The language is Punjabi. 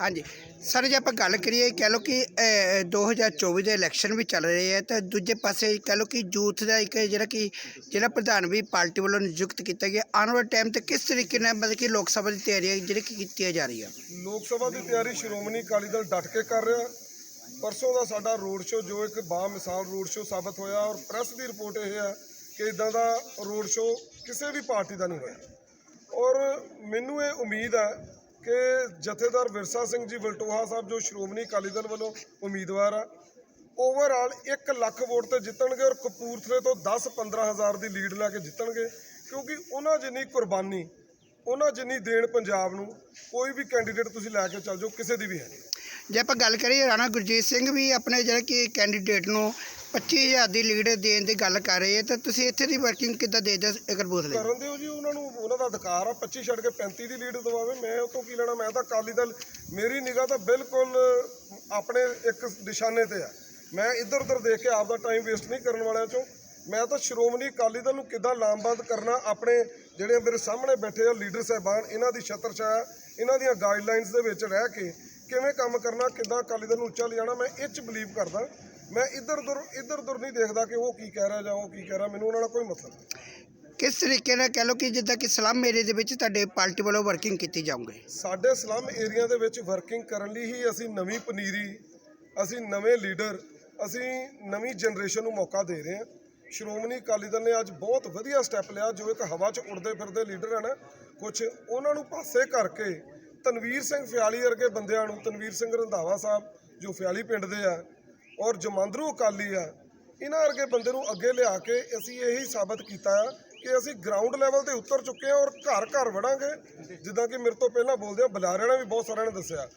ਹਾਂਜੀ। ਸਰ ਜੇ ਆਪਾਂ ਗੱਲ ਕਰੀਏ ਕਹਿ ਲਓ ਕਿ ਅਹ, 2024 ਦੇ ਇਲੈਕਸ਼ਨ ਵੀ ਚੱਲ ਰਹੇ ਹੈ ਤਾਂ ਦੂਜੇ ਪਾਸੇ ਕਹਿ ਲਓ ਕਿ ਯੂਥ ਦਾ ਇੱਕ ਜਿਹੜਾ ਕਿ ਜਿਹੜਾ ਪ੍ਰਧਾਨ ਵੀ ਪਾਰਟੀ ਵੱਲੋਂ ਨਿਯੁਕਤ ਕੀਤਾ ਗਿਆ ਆਉਣ ਵਾਲੇ ਟਾਈਮ ਤੇ ਕਿਸ ਤਰੀਕੇ ਨਾਲ ਮਤਲਬ ਕਿ ਲੋਕ ਸਭਾ ਦੀ ਤਿਆਰੀ ਜਿਹੜੀ ਕਿ ਕੀਤੀਆਂ ਜਾ ਰਹੀਆਂ? ਲੋਕ ਸਭਾ ਦੀ ਤਿਆਰੀ ਸ਼੍ਰੋਮਣੀ ਅਕਾਲੀ ਦਲ ਡਟ ਕੇ ਕਰ ਰਿਹਾ। ਪਰਸੋਂ ਦਾ ਸਾਡਾ ਰੋਡ ਸ਼ੋਅ ਜੋ ਇੱਕ ਬਾ ਮਿਸਾਲ ਰੋਡ ਸ਼ੋਅ ਸਾਬਤ ਹੋਇਆ ਔਰ ਪ੍ਰੈਸ ਦੀ ਰਿਪੋਰਟ ਇਹ ਹੈ ਕਿ ਇਦਾਂ ਦਾ ਰੋਡ ਸ਼ੋਅ ਕਿਸੇ ਵੀ ਪਾਰਟੀ ਦਾ ਨਹੀਂ ਹੋਇਆ। ਔਰ ਮੈਨੂੰ ਇਹ ਉਮੀਦ ਹੈ ਕਿ ਜਥੇਦਾਰ ਵਿਰਸਾ ਸਿੰਘ ਜੀ ਵਲਟੋਹਾ ਸਾਹਿਬ, ਜੋ ਸ਼੍ਰੋਮਣੀ ਅਕਾਲੀ ਦਲ ਵੱਲੋਂ ਉਮੀਦਵਾਰ ਆ ਓਵਰਆਲ 1 ਲੱਖ ਵੋਟ ਤੇ ਜਿੱਤਣਗੇ ਔਰ ਕਪੂਰਥਲੇ ਤੋਂ 10-15 ਹਜ਼ਾਰ ਦੀ ਲੀਡ ਲੈ ਕੇ ਜਿੱਤਣਗੇ, ਕਿਉਂਕਿ ਉਹਨਾਂ ਜਿੰਨੀ ਕੁਰਬਾਨੀ, ਉਹਨਾਂ ਜਿੰਨੀ ਦੇਣ ਪੰਜਾਬ ਨੂੰ, ਕੋਈ ਵੀ ਕੈਂਡੀਡੇਟ ਤੁਸੀਂ ਲੈ ਕੇ ਚੱਲ ਜਾਓ, ਕਿਸੇ ਦੀ ਵੀ ਹੈ ਨਹੀਂ। ਜੇ ਆਪਾਂ ਗੱਲ ਕਰੀਏ ਰਾਣਾ ਗੁਰਜੀਤ ਸਿੰਘ ਵੀ ਆਪਣੇ ਜਿਹੜਾ ਕਿ ਕੈਂਡੀਡੇਟ ਨੂੰ 25000 ਦੀ ਲੀਡ ਦੇਣ ਦੀ ਗੱਲ ਕਰ ਰਹੇ ਹੈ ਤਾਂ ਤੁਸੀਂ ਇੱਥੇ ਦੀ ਵਰਕਿੰਗ ਕਿੱਦਾਂ ਦੇ ਦਿਓ ਕਪੂਰਥਲੇ ਕਰਨ ਦਿਓ ਜੀ, ਉਹਨਾਂ ਨੂੰ, ਉਹਨਾਂ ਦਾ ਅਧਿਕਾਰ ਆ 25 ਛੱਡ ਕੇ 35 ਦੀ ਲੀਡ ਦਵਾਵੇ, ਮੈਂ ਉਹ ਤੋਂ ਕੀ ਲੈਣਾ, ਮੈਂ ਤਾਂ ਅਕਾਲੀ ਦਲ, ਮੇਰੀ ਨਿਗਾਹ ਤਾਂ ਬਿਲਕੁਲ ਆਪਣੇ ਇੱਕ ਨਿਸ਼ਾਨੇ ਤੇ ਆ। ਮੈਂ ਇੱਧਰ ਉੱਧਰ ਦੇਖ ਕੇ ਆਪਦਾ ਟਾਈਮ ਵੇਸਟ ਨਹੀਂ ਕਰਨ ਵਾਲਿਆਂ ਚੋਂ। ਮੈਂ ਤਾਂ ਸ਼੍ਰੋਮਣੀ ਅਕਾਲੀ ਦਲ ਨੂੰ ਕਿੱਦਾਂ ਲਾਮਬੰਦ ਕਰਨਾ, ਆਪਣੇ ਜਿਹੜੇ ਮੇਰੇ ਸਾਹਮਣੇ ਬੈਠੇ ਆ ਲੀਡਰ ਸਾਹਿਬਾਨ, ਇਹਨਾਂ ਦੀ ਛਤਰ ਛਾਇਆ ਇਹਨਾਂ ਦੀਆਂ ਗਾਈਡਲਾਈਨਸ ਦੇ ਵਿੱਚ ਰਹਿ ਕੇ ਕਿਵੇਂ ਕੰਮ ਕਰਨਾ, ਕਿੱਦਾਂ ਅਕਾਲੀ ਦਲ ਨੂੰ ਉੱਚਾ ਲਿਜਾਣਾ, ਮੈਂ ਇਹ 'ਚ ਬਲੀਵ ਕਰਦਾ। ਮੈਂ ਇੱਧਰ ਉੱਧਰ ਇੱਧਰ ਉੱਧਰ ਨਹੀਂ ਦੇਖਦਾ ਕਿ ਉਹ ਕੀ ਕਹਿ ਰਿਹਾ ਜਾਂ ਉਹ ਕੀ ਕਹਿ ਰਿਹਾ ਮੈਨੂੰ ਉਹਨਾਂ ਨਾਲ ਕੋਈ ਮਤਲਬ ਨਹੀਂ। ਕਿਸ ਤਰੀਕੇ ਨਾਲ ਕਹਿ ਲਓ ਕਿ ਜਿੱਦਾਂ ਕਿ ਸਲਮ ਏਰੀਆ ਦੇ ਵਿੱਚ ਤੁਹਾਡੇ ਪਾਰਟੀ ਵੱਲੋਂ ਵਰਕਿੰਗ ਕੀਤੀ ਜਾਊਗੀ? ਸਾਡੇ ਸਲਮ ਏਰੀਆ ਦੇ ਵਿੱਚ ਵਰਕਿੰਗ ਕਰਨ ਲਈ ਹੀ ਅਸੀਂ ਨਵੀਂ ਪਨੀਰੀ ਅਸੀਂ ਨਵੇਂ ਲੀਡਰ ਅਸੀਂ ਨਵੀਂ ਜਨਰੇਸ਼ਨ ਨੂੰ ਮੌਕਾ ਦੇ ਰਹੇ ਹਾਂ। ਸ਼੍ਰੋਮਣੀ ਅਕਾਲੀ ਦਲ ਨੇ ਅੱਜ ਬਹੁਤ ਵਧੀਆ ਸਟੈਪ ਲਿਆ ਜੋ ਇੱਕ ਹਵਾ 'ਚ ਉੜਦੇ ਫਿਰਦੇ ਲੀਡਰ ਹਨ। ਕੁਝ ਉਹਨਾਂ ਨੂੰ ਪਾਸੇ ਕਰਕੇ ਤਨਵੀਰ ਸਿੰਘ ਫਿਆਲੀ ਵਰਗੇ ਬੰਦਿਆਂ ਨੂੰ ਤਨਵੀਰ ਸਿੰਘ ਰੰਧਾਵਾ ਸਾਹਿਬ ਜੋ ਫਿਆਲੀ ਪਿੰਡ ਦੇ ਆ ਔਰ ਜਮਾਂਦਰੂ ਅਕਾਲੀ ਆ, ਇਹਨਾਂ ਵਰਗੇ ਬੰਦੇ ਨੂੰ ਅੱਗੇ ਲਿਆ ਕੇ ਅਸੀਂ ਇਹੀ ਸਾਬਤ ਕੀਤਾ ਆ ਕਿ ਅਸੀਂ ਗਰਾਊਂਡ ਲੈਵਲ ਤੇ ਉਤਰ ਚੁੱਕੇ ਹਾਂ ਔਰ ਘਰ ਘਰ ਵੜਾਂਗੇ। ਜਿੱਦਾਂ ਕਿ ਮੇਰੇ ਤੋਂ ਪਹਿਲਾਂ ਬੋਲਦੇ ਆ ਬੁਲਾਰਿਆਂ ਨੇ ਵੀ ਬਹੁਤ ਸਾਰਿਆਂ ਨੇ ਦੱਸਿਆ।